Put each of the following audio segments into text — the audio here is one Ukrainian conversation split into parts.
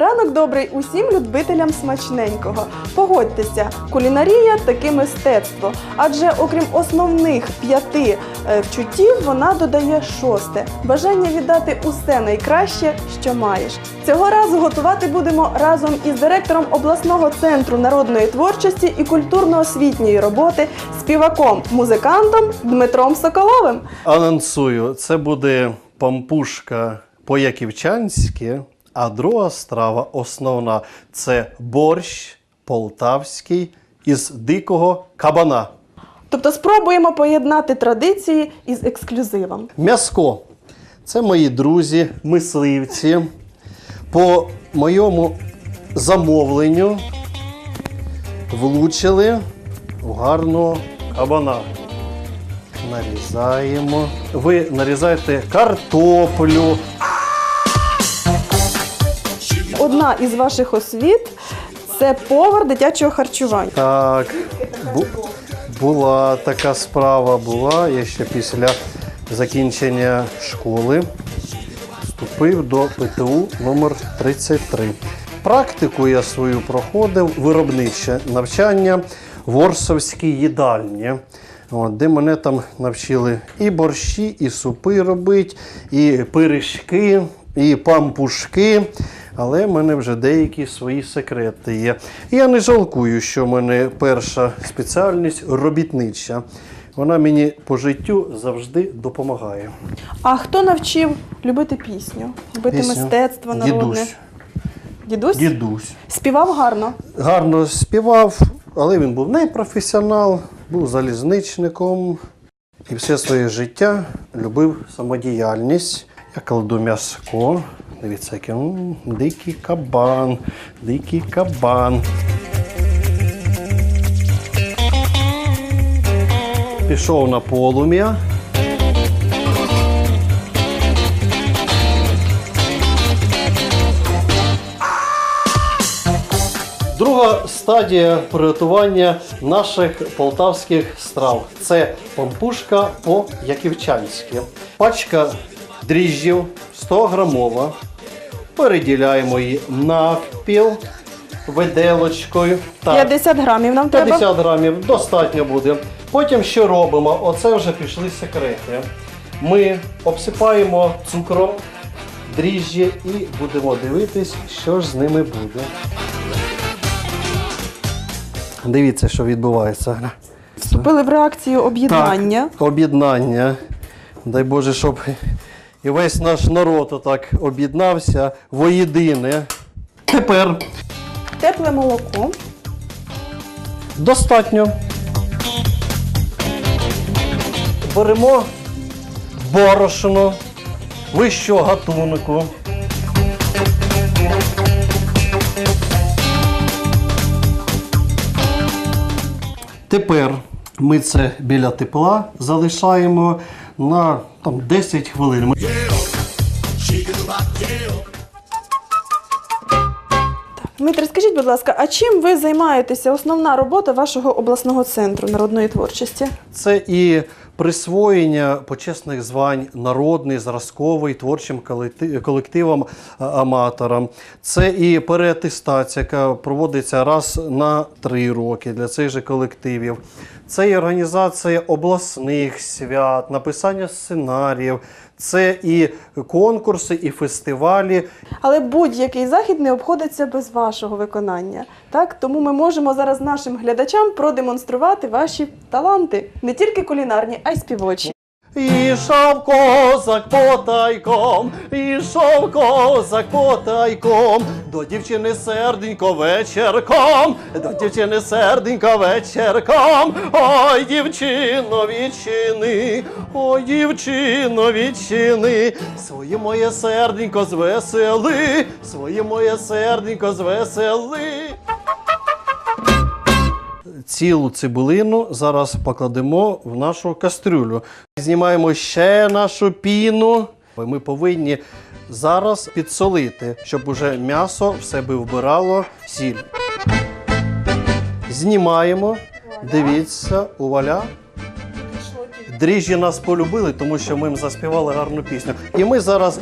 Ранок добрий усім любителям смачненького. Погодьтеся, кулінарія таки мистецтво, адже окрім основних п'яти е, вчуттів, вона додає шосте бажання віддати усе найкраще, що маєш. Цього разу готувати будемо разом із директором обласного центру народної творчості і культурно-освітньої роботи, співаком, музикантом Дмитром Соколовим. Анонсую, це буде пампушка по-яківчанськи, а друга страва основна це борщ полтавський із дикого кабана. Тобто спробуємо поєднати традиції із ексклюзивом. М'яско. Це мої друзі, мисливці. По моєму замовленню влучили в гарного кабана. Нарізаємо. Ви нарізаєте картоплю. Одна із ваших освіт це повар дитячого харчування. Так, бу- була така справа, була. Я ще після закінчення школи вступив до ПТУ номер 33. Практику я свою проходив, виробниче навчання в Орсовській їдальні. От, де мене там навчили і борщі, і супи робити, і пиріжки, і пампушки. Але в мене вже деякі свої секрети є. Я не жалкую, що в мене перша спеціальність робітнича. Вона мені по життю завжди допомагає. А хто навчив любити пісню, любити Пісню. мистецтво народне? Дідусь. Дідусь? Дідусь. Співав гарно. Гарно співав, але він був не професіонал, був залізничником і все своє життя любив самодіяльність. Я кладу м'яско. Дивіться, який м, дикий кабан, дикий кабан. Пішов на полум'я. Друга стадія приготування наших полтавських страв це пампушка по-яківчанськи. Пачка дріжджів 100 грамова. Переділяємо її навпіл виделочкою. Так, 50 грамів нам треба. 50 грамів достатньо буде. Потім що робимо? Оце вже пішли секрети. Ми обсипаємо цукром дріжджі і будемо дивитись, що ж з ними буде. Дивіться, що відбувається. Вступили в реакцію об'єднання. Так, об'єднання. Дай Боже, щоб і весь наш народ отак об'єднався воєдине. Тепер Тепле молоко. Достатньо. Беремо борошно вищого гатунку. Тепер ми це біля тепла залишаємо на там, 10 хвилин. Будь ласка, а чим ви займаєтеся? Основна робота вашого обласного центру народної творчості? Це і присвоєння почесних звань народний, зразковий творчим колекти- колективам аматорам. Це і переатестація, яка проводиться раз на три роки для цих же колективів. Це і організація обласних свят, написання сценаріїв. Це і конкурси, і фестивалі. Але будь-який захід не обходиться без вашого виконання. Так? Тому ми можемо зараз нашим глядачам продемонструвати ваші таланти, не тільки кулінарні, а й співочі. Ішов козак потайком, ішов козак потайком, до дівчини серденько вечірком, до дівчини серденько вечірком, ой, дівчино, відчини, ой, дівчино, відчини, своє моє серденько звесели, своє моє серденько звесели. Цілу цибулину зараз покладемо в нашу кастрюлю. Знімаємо ще нашу піну. Ми повинні зараз підсолити, щоб уже м'ясо в себе вбирало сіль. Знімаємо. Дивіться, уваля. Дріжджі нас полюбили, тому що ми їм заспівали гарну пісню. І ми зараз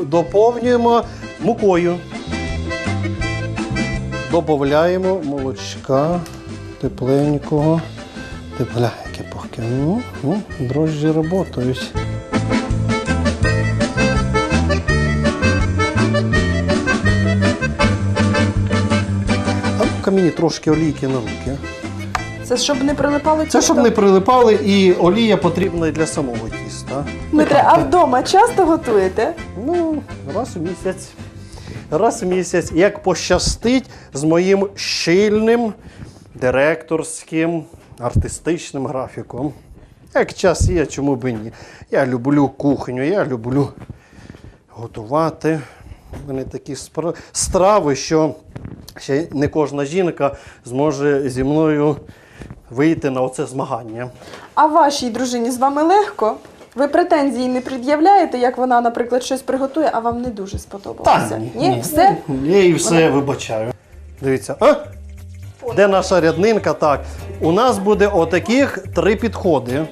доповнюємо мукою. додаємо молочка тепленького. Тепля, яке пухке. Ну, ну, дрожжі працюють. А ну-ка мені трошки олійки на руки. Це щоб не прилипало Це щоб не прилипали, і олія потрібна і для самого тіста. Дмитре, а вдома часто готуєте? Ну, раз у місяць. Раз у місяць, як пощастить з моїм щільним директорським артистичним графіком. Як час є, чому б і ні. Я люблю кухню, я люблю готувати. У мене такі страви, що ще не кожна жінка зможе зі мною вийти на оце змагання. А вашій дружині з вами легко? Ви претензії не пред'являєте, як вона, наприклад, щось приготує, а вам не дуже сподобалося? ні, все? Я і все вибачаю. Дивіться, а? Де наша ряднинка? Так. У нас буде отаких три підходи.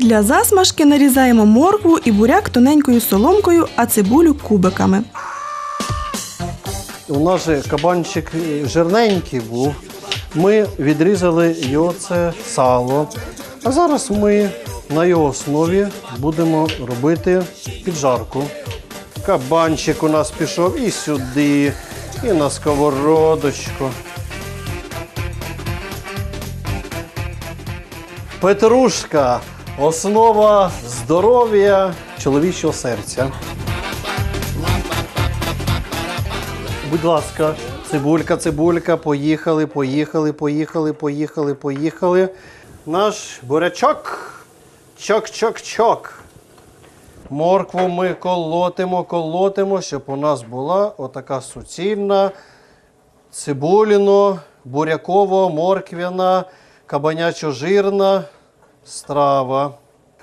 Для засмажки нарізаємо моркву і буряк тоненькою соломкою, а цибулю кубиками. У нас же кабанчик жирненький був. Ми відрізали його це сало. А зараз ми на його основі будемо робити піджарку. Кабанчик у нас пішов і сюди, і на сковородочку. Петрушка основа здоров'я чоловічого серця. Будь ласка, цибулька, цибулька, поїхали, поїхали, поїхали, поїхали, поїхали. Наш бурячок. Чок-чок-чок. Моркву ми колотимо, колотимо, щоб у нас була отака суцільна цибуліно, буряково, морквяна, кабанячо-жирна страва.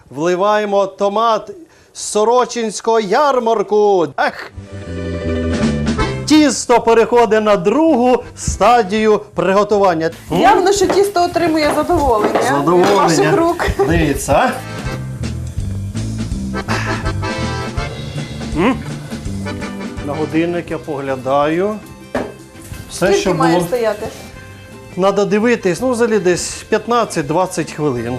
Вливаємо томат з Сорочинського ярмарку. Ах! Тісто переходить на другу стадію приготування. Явно, що тісто отримує задоволення. від ваших рук. Дивіться. а? М? На годинник я поглядаю. Все, Скільки що має було. стояти? Треба дивитись, ну, взагалі десь 15-20 хвилин.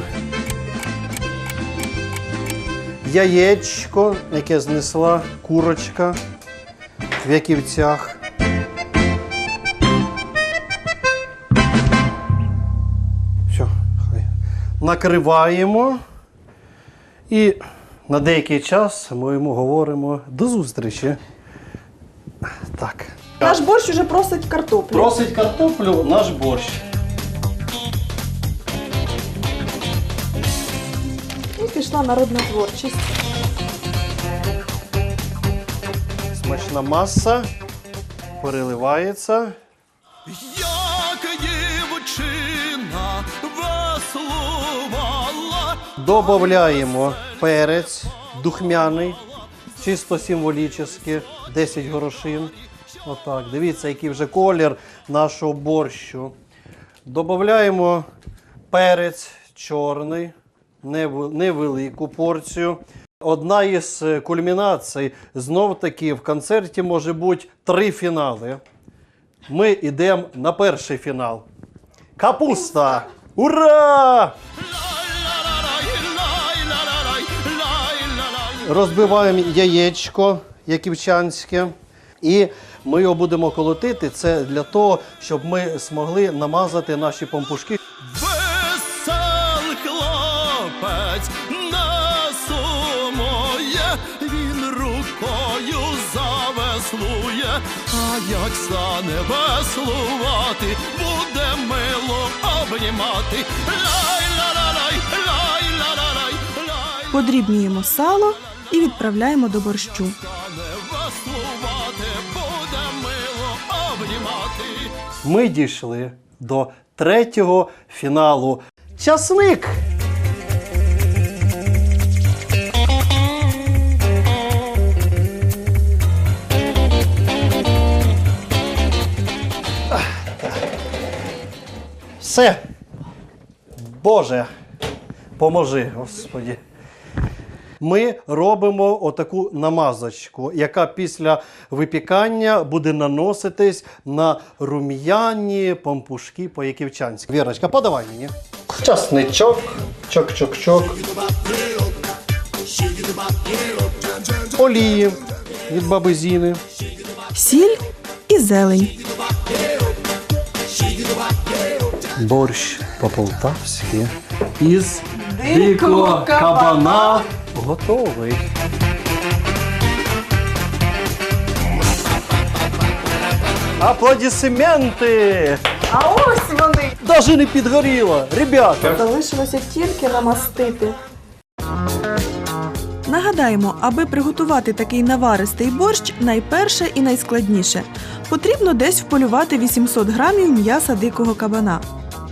Яєчко, яке знесла курочка в яківцях. Все, хай. Накриваємо. І на деякий час ми йому говоримо до зустрічі. Так. Наш борщ уже просить картоплю. Просить картоплю наш борщ. І пішла народна творчість. Смачна маса переливається. Як дівчина веслувала, Додаємо перець духмяний, чисто символічний, 10 горошин. Отак. Дивіться, який вже колір нашого борщу. Додаємо перець чорний, нев- невелику порцію. Одна із кульмінацій знов таки в концерті може бути три фінали. Ми йдемо на перший фінал. Капуста! Ура! Розбиваємо яєчко яківчанське. І ми його будемо колотити. Це для того, щоб ми змогли намазати наші помпушки. весел хлопець не сумує, він рукою завеслує, а як стане веслувати, буде мило обнімати. Лай-ла-ла-лай, лай-ла-ла-лай, лай. Подрібнюємо сало і відправляємо до борщу. Ми дійшли до третього фіналу. Часник! Все. Боже, поможи, Господі. Ми робимо отаку намазочку, яка після випікання буде наноситись на рум'яні пампушки по-яківчанськи. Вірочка, подавай мені. Часничок, чок-чок-чок. Олії від баби Зіни. Сіль і зелень. Борщ по-полтавськи із Дикого кабана. Готовий. Аплодисменти! А ось вони! Даже не підгоріло! Ребята! Залишилося тільки намастити. Нагадаємо, аби приготувати такий наваристий борщ, найперше і найскладніше. Потрібно десь вполювати 800 грамів м'яса дикого кабана.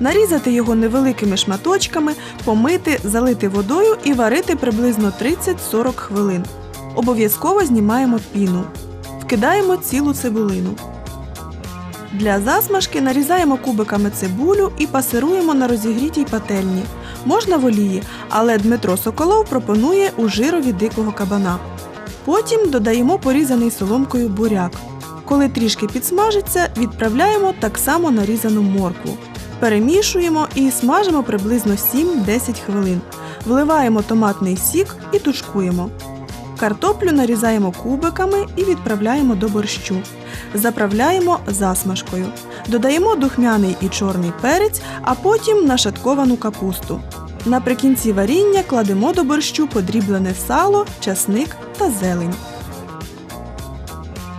Нарізати його невеликими шматочками, помити, залити водою і варити приблизно 30-40 хвилин. Обов'язково знімаємо піну. Вкидаємо цілу цибулину. Для засмажки нарізаємо кубиками цибулю і пасируємо на розігрітій пательні. Можна в олії, але Дмитро Соколов пропонує у жирові дикого кабана. Потім додаємо порізаний соломкою буряк. Коли трішки підсмажиться, відправляємо так само нарізану моркву. Перемішуємо і смажимо приблизно 7-10 хвилин. Вливаємо томатний сік і тушкуємо. Картоплю нарізаємо кубиками і відправляємо до борщу. Заправляємо засмажкою. Додаємо духмяний і чорний перець, а потім нашатковану капусту. Наприкінці варіння кладемо до борщу подріблене сало, часник та зелень.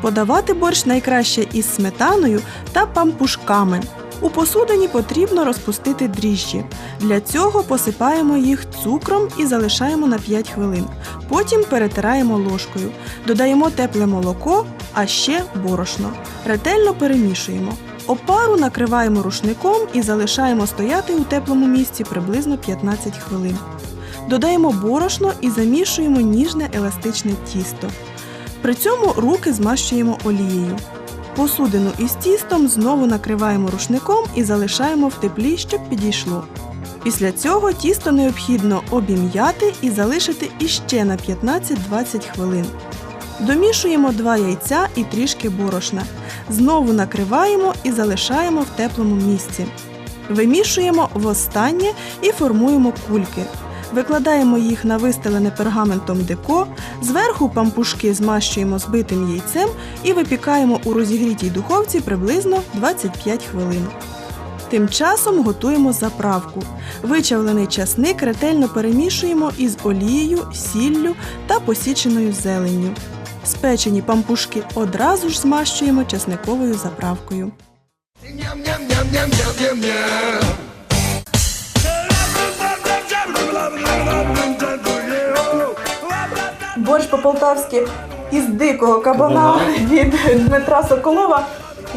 Подавати борщ найкраще із сметаною та пампушками. У посудині потрібно розпустити дріжджі. Для цього посипаємо їх цукром і залишаємо на 5 хвилин. Потім перетираємо ложкою. Додаємо тепле молоко, а ще борошно. Ретельно перемішуємо. Опару накриваємо рушником і залишаємо стояти у теплому місці приблизно 15 хвилин. Додаємо борошно і замішуємо ніжне еластичне тісто. При цьому руки змащуємо олією. Посудину із тістом знову накриваємо рушником і залишаємо в теплі, щоб підійшло. Після цього тісто необхідно обім'яти і залишити іще на 15-20 хвилин. Домішуємо 2 яйця і трішки борошна. Знову накриваємо і залишаємо в теплому місці. Вимішуємо востаннє і формуємо кульки. Викладаємо їх на вистелене пергаментом деко, зверху пампушки змащуємо збитим яйцем і випікаємо у розігрітій духовці приблизно 25 хвилин. Тим часом готуємо заправку. Вичавлений часник ретельно перемішуємо із олією, сіллю та посіченою зеленню. Спечені пампушки одразу ж змащуємо часниковою заправкою. Борщ по-полтавськи із дикого кабана від Дмитра Соколова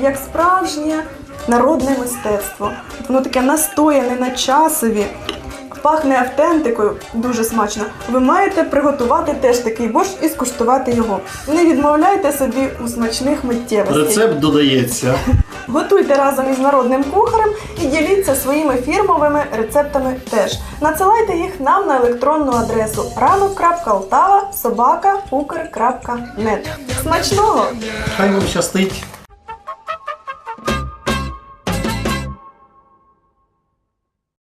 як справжнє народне мистецтво. Воно таке настояне на часові, пахне автентикою, дуже смачно. Ви маєте приготувати теж такий борщ і скуштувати його. Не відмовляйте собі у смачних миттєвостей. додається. Готуйте разом із народним кухарем і діліться своїми фірмовими рецептами теж. Надсилайте їх нам на електронну адресу ранок.алтава.собака.укр.нет. собака Смачного! Хай вам щастить.